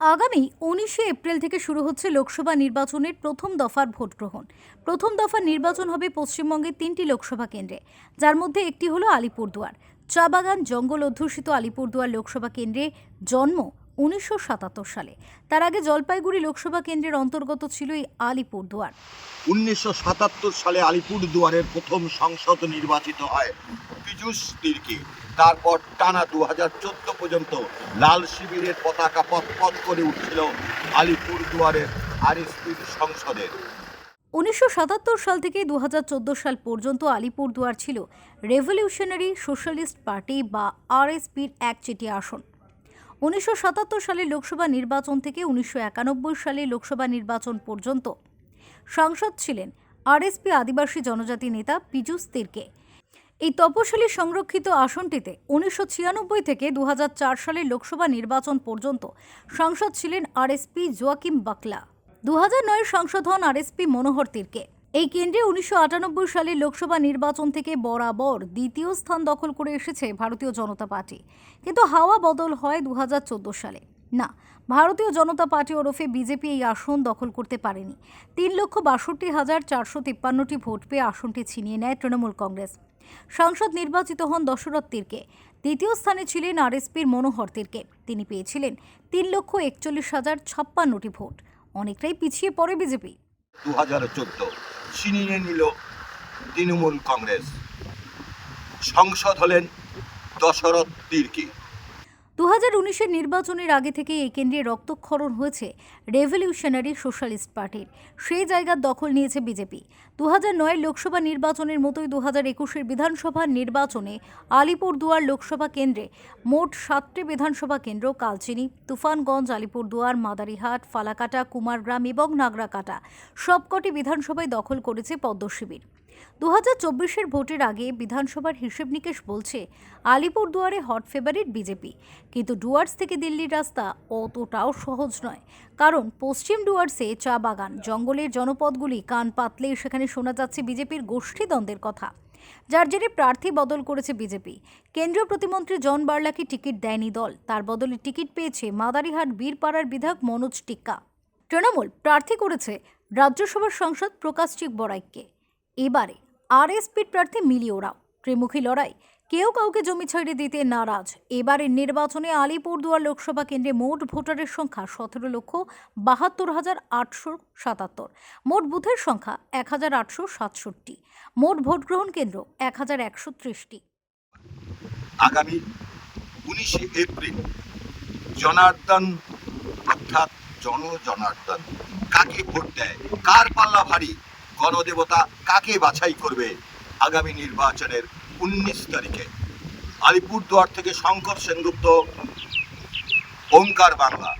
আগামী উনিশে এপ্রিল থেকে শুরু হচ্ছে লোকসভা নির্বাচনের প্রথম দফার ভোট গ্রহণ প্রথম দফার নির্বাচন হবে পশ্চিমবঙ্গের তিনটি লোকসভা কেন্দ্রে। যার মধ্যে একটি হলো আলিপুরদুয়ার। চা বাগান, জঙ্গল অধ্যুষিত আলিপুরদুয়ার লোকসভা কেন্দ্রে জন্ম উনিশশো সাতাত্তর সালে। তার আগে জলপাইগুড়ি লোকসভা কেন্দ্রের অন্তর্গত ছিল এই আলিপুরদুয়ার উনিশশো সাতাত্তর সালে আলিপুর দুয়ারের প্রথম সংসদ নির্বাচিত হয় পীযূষ তির্কি। তারপর টানা দু হাজার চোদ্দ পর্যন্ত লাল শিবিরের পতাকা পথ পথ করে উঠছিল আলিপুর দুয়ারের আরএসপির সংসদের উনিশশো সাতাত্তর সাল থেকে দুহাজার চোদ্দ সাল পর্যন্ত আলিপুরদুয়ার ছিল রেভলিউশনারি সোশ্যালিস্ট পার্টি বা আরএসপির একচেটিয়া আসন। উনিশশো সালের লোকসভা নির্বাচন থেকে উনিশশো একানব্বই সালে লোকসভা নির্বাচন পর্যন্ত সাংসদ ছিলেন আরএসপি আদিবাসী জনজাতি নেতা পীযূষ তির্কে। এই তপশিলি সংরক্ষিত আসনটিতে উনিশশো ছিয়ানব্বই থেকে দু হাজার চার সালের লোকসভা নির্বাচন পর্যন্ত সাংসদ ছিলেন আরএসপি জোয়াকিম বাকলা। দু হন আরএসপি মনোহর তির্কে। এই কেন্দ্রে উনিশশো সালের লোকসভা নির্বাচন থেকে বরাবর দ্বিতীয় স্থান দখল করে এসেছে ভারতীয় জনতা পার্টি। কিন্তু হাওয়া বদল হয় দু হাজার চোদ্দ সালে। না, ভারতীয় জনতা পার্টি ওরফে বিজেপি এই আসন দখল করতে পারেনি। তিন লক্ষ বাষট্টি হাজার চারশো তিপ্পান্নটি ভোট পেয়ে আসনটি ছিনিয়ে নেয় তৃণমূল কংগ্রেস। সাংসদ নির্বাচিত হন দশরথ তীরকে। দ্বিতীয় স্থানে ছিলেন আরএসপির মনোহর তির্কে। তিনি পেয়েছিলেন তিন লক্ষ একচল্লিশ হাজার ছাপ্পান্নটি ভোট। অনেকটাই পিছিয়ে পড়ে বিজেপি। দু হাজার চোদ্দ। ছিনিয়ে নিল তৃণমূল কংগ্রেস। সংসদ হলেন দশরথ তির্কি। দু হাজার উনিশের নির্বাচনের আগে থেকে এই কেন্দ্রে রক্তক্ষরণ হয়েছে রেভলিউশনারি সোশ্যালিস্ট পার্টির। সেই জায়গার দখল নিয়েছে বিজেপি। দু হাজার নয়ের লোকসভা নির্বাচনের মতোই দু হাজার একুশের বিধানসভা নির্বাচনে আলিপুরদুয়ার লোকসভা কেন্দ্রে মোট সাতটি বিধানসভা কেন্দ্র কালচিনি, তুফানগঞ্জ, আলিপুরদুয়ার, মাদারিহাট, ফালাকাটা, কুমারগ্রাম এবং নাগরাকাটা সবকটি বিধানসভায় দখল করেছে পদ্ম শিবির দু হাজার চব্বিশের ভোটের আগে বিধানসভার হিসেব নিকেশ বলছে আলিপুরদুয়ারে হট ফেভারিট বিজেপি। কিন্তু ডুয়ার্স থেকে দিল্লির রাস্তা অতটাও সহজ নয়। কারণ পশ্চিম ডুয়ার্সে চা বাগান, জঙ্গলের জনপদগুলি কান পাতলে সেখানে শোনা যাচ্ছে বিজেপির গোষ্ঠীদ্বন্দ্বের কথা। যার জেরে প্রার্থী বদল করেছে বিজেপি। কেন্দ্রীয় প্রতিমন্ত্রী জন বার্লাকে টিকিট দেয়নি দল। তার বদলে টিকিট পেয়েছে মাদারিহাট বীরপাড়ার বিধায়ক মনোজ টিক্কা। তৃণমূল প্রার্থী করেছে রাজ্যসভার সাংসদ প্রকাশচিক বড়াইককে এবারে আরএসপির প্রার্থী মিলি ওরাও। ত্রিমুখী লড়াই। কেউ কাউকে জমি ছেড়ে দিতে নারাজ। এবারের নির্বাচনে আলিপুরদুয়ার লোকসভা কেন্দ্রে মোট ভোটারের সংখ্যা সতেরো লক্ষ বাহাত্তর হাজার আটশো সাতাত্তর। মোট বুথের সংখ্যা এক হাজার আটশো সাতষট্টি। মোট ভোট গ্রহণ কেন্দ্র এক হাজার একশো ত্রিশটি। আগামী উনিশে এপ্রিল জনার্দন অর্থাৎ জন জনার্দন কাকে ভোট দেয়? কার পাল্লা ভারী? গণদেবতা কাকে বাছাই করবে আগামী নির্বাচনের উনিশ তারিখে? আলিপুরদুয়ার থেকে শঙ্কর সেনগুপ্ত ওমকার বাংলা।